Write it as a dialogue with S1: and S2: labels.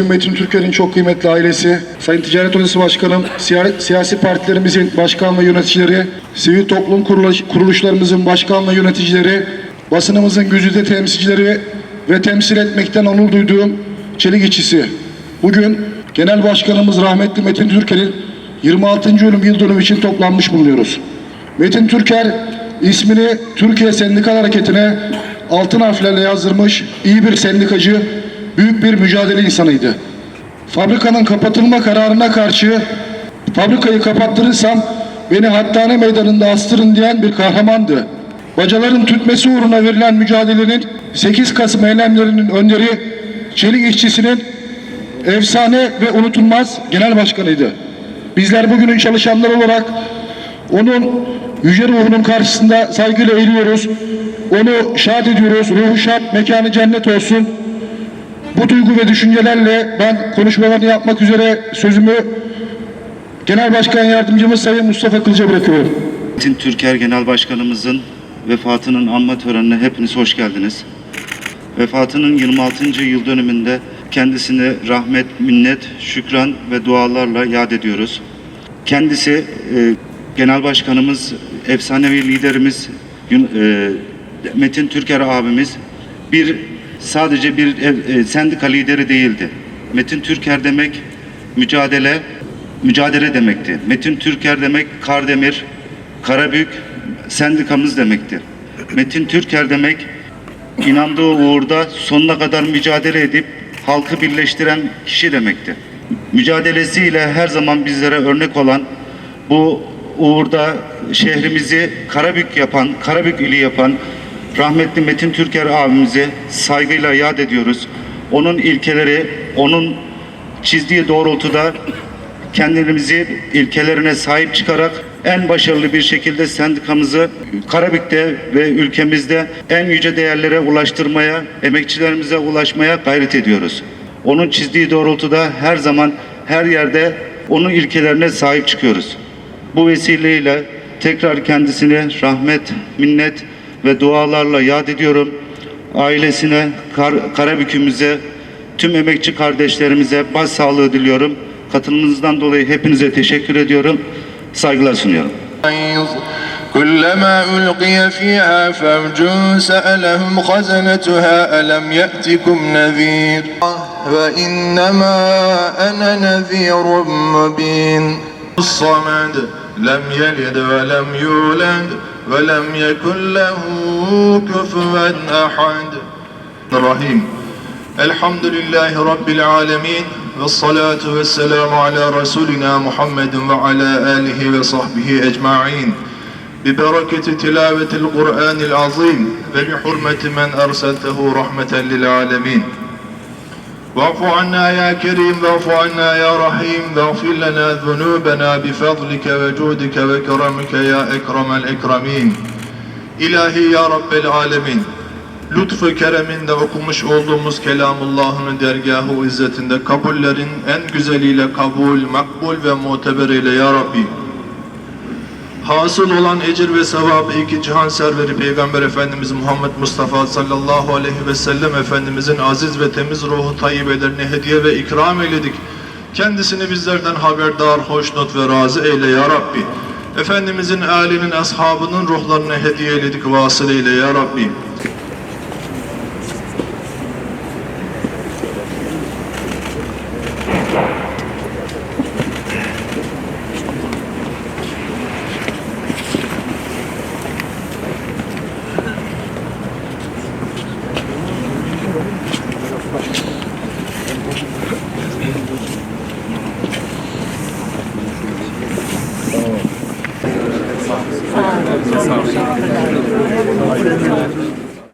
S1: Metin Türker'in çok kıymetli ailesi, Sayın Ticaret Odası Başkanım, siya- siyasi partilerimizin başkan ve yöneticileri, sivil toplum kuruluş- kuruluşlarımızın başkan ve yöneticileri, basınımızın güzide temsilcileri ve temsil etmekten onur duyduğum çelik işçisi. Bugün Genel Başkanımız rahmetli Metin Türker'in 26. ölüm yıl dönümü için toplanmış bulunuyoruz. Metin Türker ismini Türkiye Sendikal Hareketi'ne altın harflerle yazdırmış iyi bir sendikacı, büyük bir mücadele insanıydı. Fabrikanın kapatılma kararına karşı fabrikayı kapattırırsam beni hattane meydanında astırın diyen bir kahramandı. Bacaların tütmesi uğruna verilen mücadelenin 8 Kasım eylemlerinin önderi Çelik işçisinin efsane ve unutulmaz genel başkanıydı. Bizler bugünün çalışanları olarak onun yüce ruhunun karşısında saygıyla eğiliyoruz. Onu şad ediyoruz. Ruhu şad, mekanı cennet olsun. Bu duygu ve düşüncelerle ben konuşmalarını yapmak üzere sözümü Genel Başkan Yardımcımız Sayın Mustafa Kılıç'a bırakıyorum.
S2: Türker Genel Başkanımızın vefatının anma törenine hepiniz hoş geldiniz. Vefatının 26. yıl dönümünde kendisine rahmet, minnet, şükran ve dualarla yad ediyoruz. Kendisi e, Genel Başkanımız, efsanevi liderimiz e, Metin Türker abimiz bir sadece bir ev- e, sendika lideri değildi. Metin Türker demek mücadele, mücadele demekti. Metin Türker demek Kardemir, Karabük sendikamız demekti. Metin Türker demek inandığı uğurda sonuna kadar mücadele edip halkı birleştiren kişi demekti. Mücadelesiyle her zaman bizlere örnek olan bu uğurda şehrimizi Karabük yapan, Karabük ili yapan rahmetli Metin Türker abimizi saygıyla yad ediyoruz. Onun ilkeleri, onun çizdiği doğrultuda kendimizi ilkelerine sahip çıkarak en başarılı bir şekilde sendikamızı Karabük'te ve ülkemizde en yüce değerlere ulaştırmaya, emekçilerimize ulaşmaya gayret ediyoruz. Onun çizdiği doğrultuda her zaman her yerde onun ilkelerine sahip çıkıyoruz. Bu vesileyle tekrar kendisine rahmet, minnet ve dualarla yad ediyorum. Ailesine, Kar- Karabük'ümüze, tüm emekçi kardeşlerimize başsağlığı diliyorum. Katılımınızdan dolayı hepinize teşekkür ediyorum. Saygılar sunuyorum.
S3: حيظ كلما ألقي فيها فوج سألهم خزنتها ألم يأتكم نذير وإنما أنا نذير مبين الصمد لم يلد ولم يولد ولم يكن له كفوا أحد الرحيم الحمد لله رب العالمين والصلاة والسلام على رسولنا محمد وعلى آله وصحبه أجمعين ببركة تلاوة القرآن العظيم وبحرمة من أرسلته رحمة للعالمين واعف عنا يا كريم واعف عنا يا رحيم واغفر لنا ذنوبنا بفضلك وجودك وكرمك يا أكرم الأكرمين İlahi ya Rabbel Alemin Lütfu kereminde okumuş olduğumuz kelamullahın dergahı izzetinde kabullerin en güzeliyle kabul, makbul ve muteber eyle ya Rabbi. Hasıl olan ecir ve sevabı iki cihan serveri Peygamber Efendimiz Muhammed Mustafa sallallahu aleyhi ve sellem Efendimizin aziz ve temiz ruhu tayyibelerine hediye ve ikram eyledik. Kendisini bizlerden haberdar, hoşnut ve razı eyle ya Rabbi. Efendimizin âlinin, ashabının ruhlarına hediye eyledik, vasıl eyle ya Rabbi.